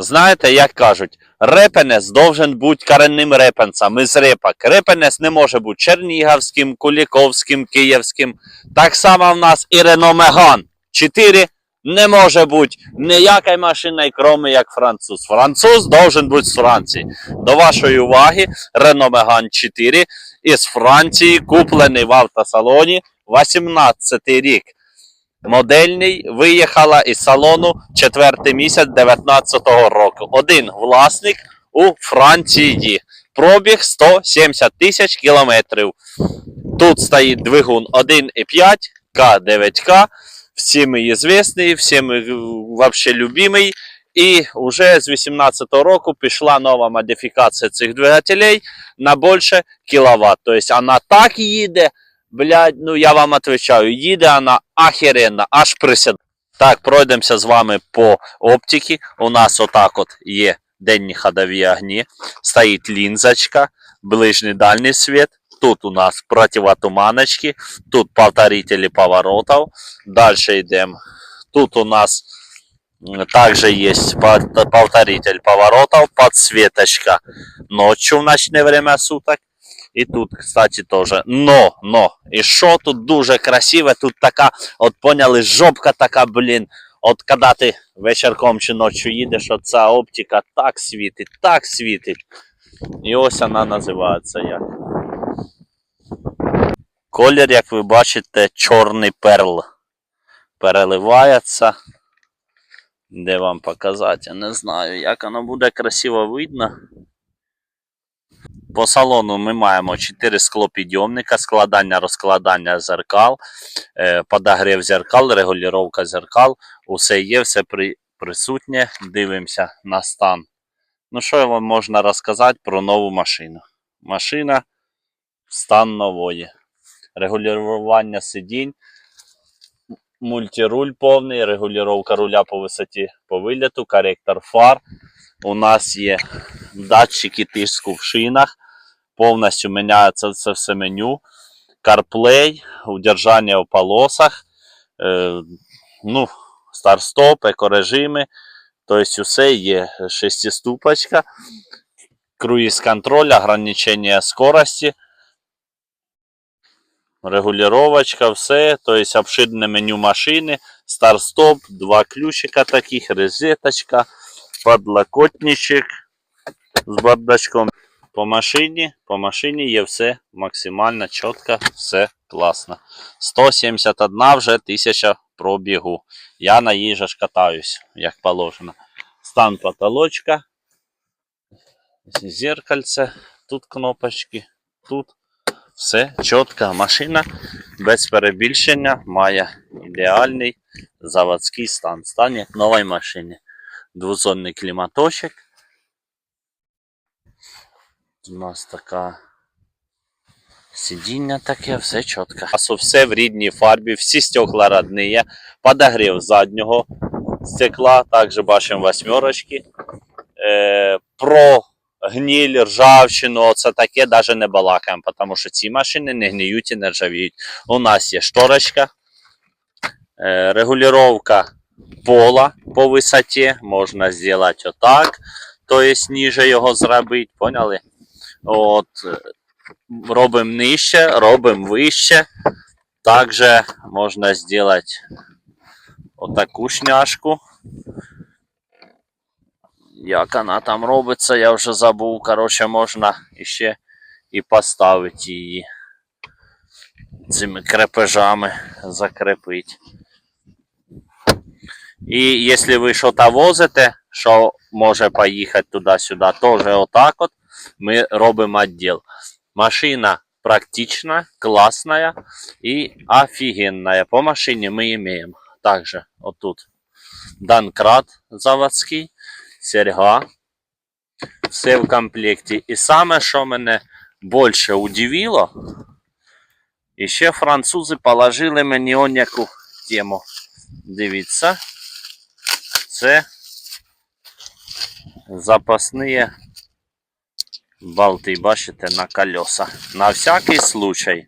Знаєте, як кажуть, репенес должен бути коренним репенцем із репок. Репенес не може бути чернігівським, куліковським, київським. Так само в нас і Renault Megane 4 не може бути ніякої машини, крім як француз. Француз должен бути з Франції. До вашої уваги, Renault Megane 4 із Франції, куплений в автосалоні 18 рік. Модельний виїхала із салону четвертий місяць 19-го року. Один власник у Франції. Пробіг 170 тисяч кілометрів. Тут стоїть двигун 1,5 К9К. Всім звісний, всім вообще любимий. І вже з 18-го року пішла нова модифікація цих двигателей на більше кіловат. Тобто вона так їде, блядь, ну я вам отвечаю, їде вона ахеренно, аж присід. Так, пройдемося з вами по оптиці. У нас отак от є денні ходові огні, стоїть лінзочка, ближній дальній світ. Тут у нас противотуманочки, тут повторители поворотов. Дальше идем. Тут у нас также есть пов- повторитель поворотов, подсветочка ночью в ночное время суток. І тут, кстати, тоже. Но, но, і що тут дуже красиве, тут така, от поняли, жопка така, блін. От коли ти вечірком чи ночі їдеш, от ця оптика так світить, так світить. І ось вона називається як. Колір, як ви бачите, чорний перл. Переливається. Де вам показати? Я не знаю, як воно буде красиво видно. По салону ми маємо 4 склопідйомника, складання, розкладання зеркал, е, подогрів зеркал, регулювання зеркал. Усе є, все при, присутнє. Дивимося на стан. Ну, що вам можна розказати про нову машину? Машина стан нової. Регулювання сидінь, мультируль повний, регулювання руля по висоті по виліту, коректор фар. У нас є датчики тиску в шинах. Повністю міняється це все меню. CarPlay, удержання в полосах, е, ну, старт-стоп, екорежими. Тобто усе є шестиступочка, круїз контроль, ограничення скорості, регулировочка, все, тобто обширне меню машини, старт-стоп, два ключика таких, розеточка, подлокотничок з бардачком. По машині, по машині є все максимально чітко, все класно. 171 вже тисяча пробігу. Я на їй же ж катаюсь, як положено. Стан потолочка, зеркальце, тут кнопочки, тут все чітко. Машина без перебільшення має ідеальний заводський стан. Стан як нової машини. Двозонний кліматочок. У нас така сидіння таке, все чітко. Все в рідній фарбі, всі стекла родні, подогрів заднього стекла, також бачимо восьмерочки. Е, про гніль, ржавчину, оце таке навіть не балакаємо, тому що ці машини не гниють і не ржавіють. У нас є шторочка, е, регулювання пола по висоті, можна зробити отак, тобто ніже його зробити, поняли? От, е, робимо нижче, робимо вище. Також можна зробити отаку шняшку. Як вона там робиться, я вже забув. Коротше, можна ще і поставити її цими крепежами закрепити. І якщо ви щось возите, що може поїхати туди-сюди, теж отак от ми робимо відділ. Машина практична, классная и офигенная. По машине мы имеем также вот тут Данкрат заводський, серьга. Все в комплекті. І саме, що мене більше удивило, і ще французи положили мені он яку тему. Дивіться. Це запасні болти, бачите, на колеса. На всякий случай.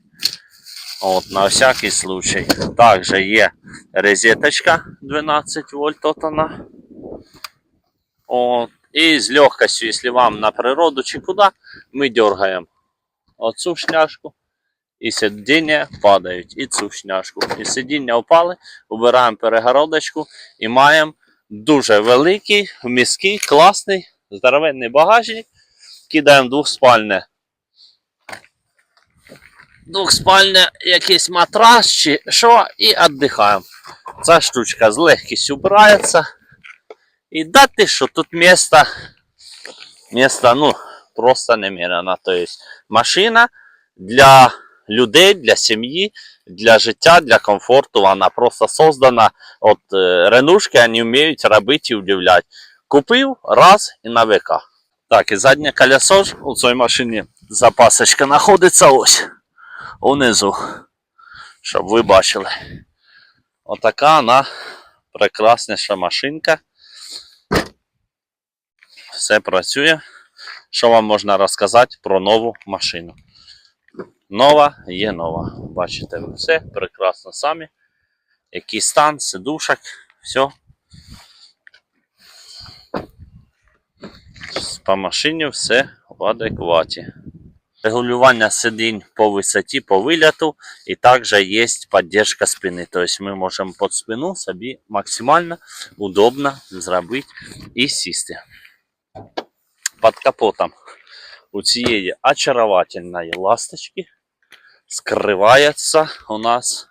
От, на всякий случай. Также є розеточка 12 вольт, от вона. От. І з легкостю, якщо вам на природу чи куди, ми дергаємо оцю шняшку, і сидіння падають, і цю шняшку. І сидіння впали, убираємо перегородочку і маємо дуже великий, міський, класний, здоровенний багажник. Кидаємо двохспальне. Двохспальне якийсь матрас чи що, і віддихаємо. Ця штучка з легкістю убирається. І дати, що тут місто, місто, ну, просто немерено. Тобто машина для людей, для сім'ї, для життя, для комфорту. Вона просто создана. От е, ренушки вони вміють робити і удивляти. Купив раз і на века. Так, і заднє колесо у цій машині запасочка знаходиться ось унизу. Щоб ви бачили. Отака вона прекрасніша машинка. Все працює. Що вам можна розказати про нову машину? Нова є нова. Бачите, ви все прекрасно самі. Який стан, сидушок, все. По машині все в адекваті. Регулювання сидінь по висоті, по виляту, і також є підтримка спини. Тобто ми можемо під спину собі максимально удобно зробити і сісти. Під капотом у цієї очаровательної ласточки скривається у нас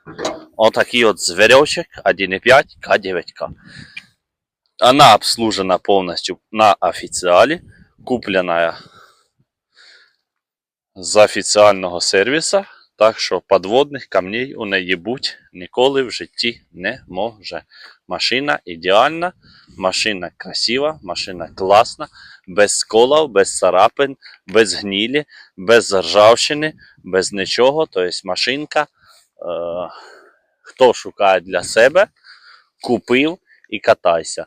отакий от зверечок 1.5 К9К. Она обслужена полностью на официале, купленная з офіціального сервіса, так що подводних камней у неї бути ніколи в житті не може. Машина ідеальна, машина красива, машина класна, без сколів, без царапин, без гнілі, без ржавчини, без нічого. Тобто машинка, е, хто шукає для себе, купив і катайся.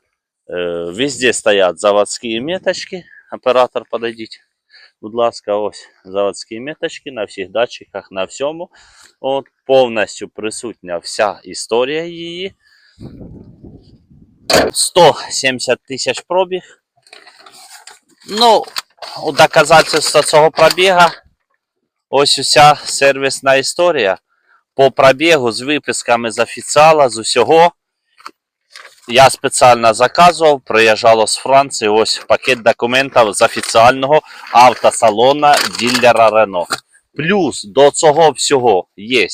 Е, везде стоять заводські меточки. Оператор, подойдіть. Будь ласка, ось заводські меточки на всіх датчиках, на всьому. От, повністю присутня вся історія її. 170 тисяч пробіг. Ну, доказательство цього пробіга ось уся сервісна історія. По пробігу з виписками з офіціала, з усього. Я спеціально заказував, приїжджало з Франції ось пакет документів з офіціального автосалона дилера Renault. Плюс до цього всього є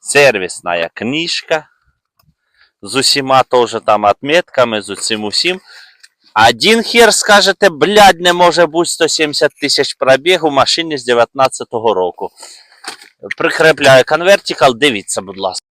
сервісна книжка з усіма теж там отметками, з усім усім. Один хер скажете, блядь, не може бути 170 тисяч пробігу машині з 19-го року. Прикрепляю конвертикал, дивіться, будь ласка.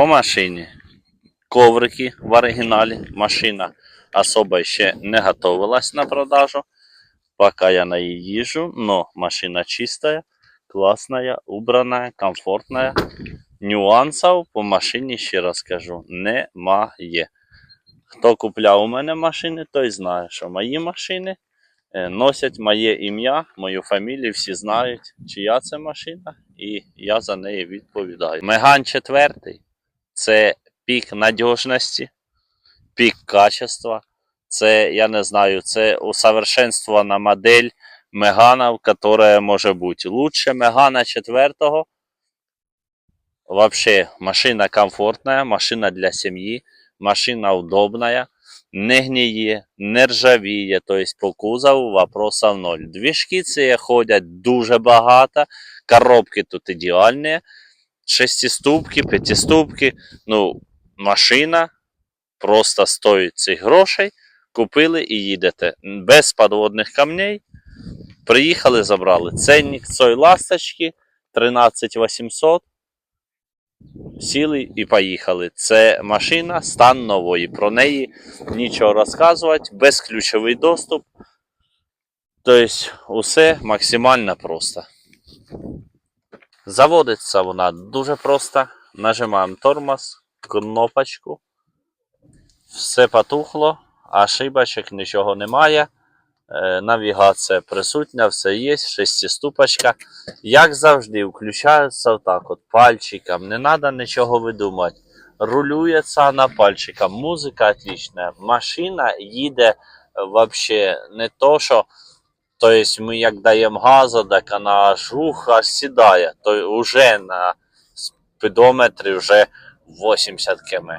По машині. Коврики в оригіналі. Машина особо ще не готовилась на продажу. Пока я на ней езжу, но машина чистая, классная, убранная, комфортная. Нюансів по машині, ще раз кажу, немає. Хто купляв у мене машини, той знає, що мої машини е, носять моє ім'я, мою фамілію, всі знають, чия це машина, і я за неї відповідаю. Меган 4 це пік надіжності, пік качества. Це, я не знаю, це усовершенствована модель Мегана, которая може бути лучше Мегана 4. Вообще, машина комфортная, машина для семьи, машина удобная, не гниє, не ржавіє, тобто по кузову вопросов ноль. Двіжки ці ходять дуже багато, коробки тут ідеальні, шестиступки, п'ятиступки, ну, машина просто стоїть цих грошей, купили і їдете. Без подводних камней. Приїхали, забрали. Ценник цієї ласточки 13 800. Сіли і поїхали. Це машина, стан нової. Про неї нічого розказувати, безключовий доступ. Тобто, усе максимально просто. Заводиться вона дуже просто. Нажимаємо тормоз, кнопочку. Все потухло, а шибочок нічого немає. Е, Навігація присутня, все є, шестиступочка. Як завжди, включається отак от пальчиком. Не треба нічого видумати. Рулюється на пальчиком. Музика отлична. Машина їде вообще не то, що Тобто ми як даємо газу, так вона аж ух, аж сідає. То вже на спідометрі вже 80 км.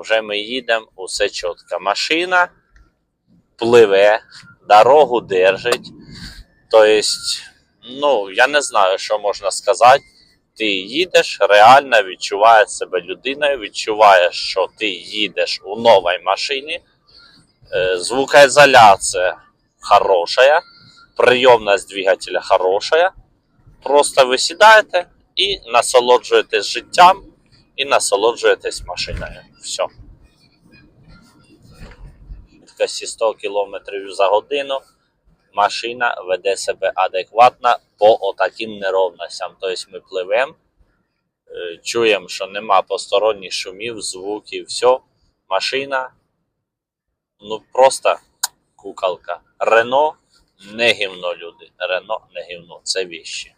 Вже ми їдемо, усе чітко. Машина пливе, дорогу держить. Тобто, ну, я не знаю, що можна сказати. Ти їдеш, реально відчуваєш себе людиною, відчуваєш, що ти їдеш у новій машині. Е, Звукоізоляція хорошая прийомність двигателя хорошая. Просто ви сідаєте і насолоджуєтесь життям, і насолоджуєтесь машиною. Все. Швидкості 100 км за годину. Машина веде себе адекватно по отаким неровностям. Тобто ми пливемо, е, чуємо, що нема посторонніх шумів, звуків, все. Машина, ну просто куколка. Рено не гівно, люди. Рено не гівно, це віщі.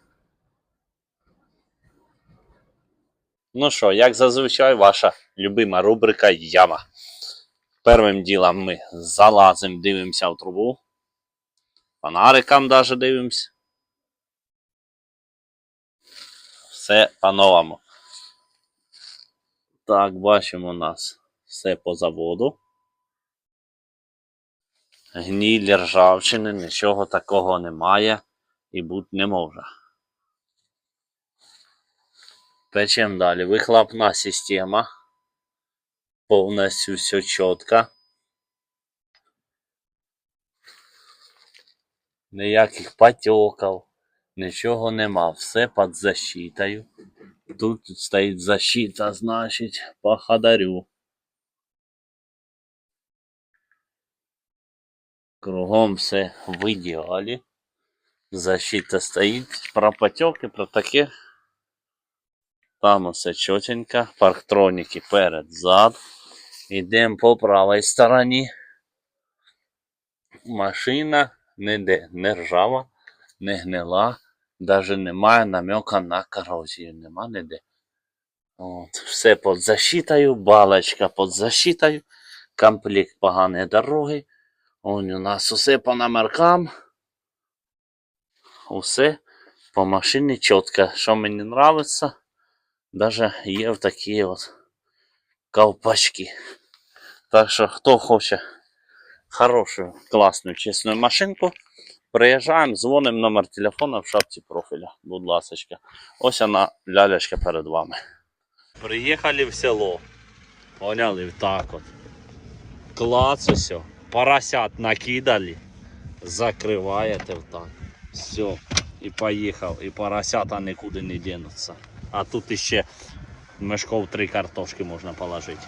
Ну що, як зазвичай, ваша любима рубрика Яма. Первим ділом ми залазимо, дивимося в трубу. Фонарикам даже дивимося. Все по-новому. Так, бачимо у нас все по заводу. Гнілі ржавчини, нічого такого немає і бути не може. Печем далі. Вихлопна система. Повністю все чітко. Ніяких потеків, нічого нема. Все під защитою. Тут стоїть защита, значить, благодарю. Кругом все в ідеалі. Защита стоїть. Про потеки, про таке. Там усе чотенько. Парктроніки перед зад. Йдемо по правій стороні. Машина ніде не ржава, не гнила. Даже немає намека на корозію. Нема ніде. От, все під защитою, балочка під защитою, комплект поганої дороги. Он у нас усе по номеркам. Усе по машині чітко. Що мені нравиться, даже є в такі от ковпачки. Так що, хто хоче хорошу, класну, чесну машинку, приїжджаємо, дзвонимо номер телефона в шапці профіля. Будь ласочка. Ось вона лялечка перед вами. Приїхали в село. Поняли, так от. Клац усе. Поросят накидали. Закриваєте так. Все. и поехал. І поросята нікуди не денутся. А тут еще мешков три картошки можна положити.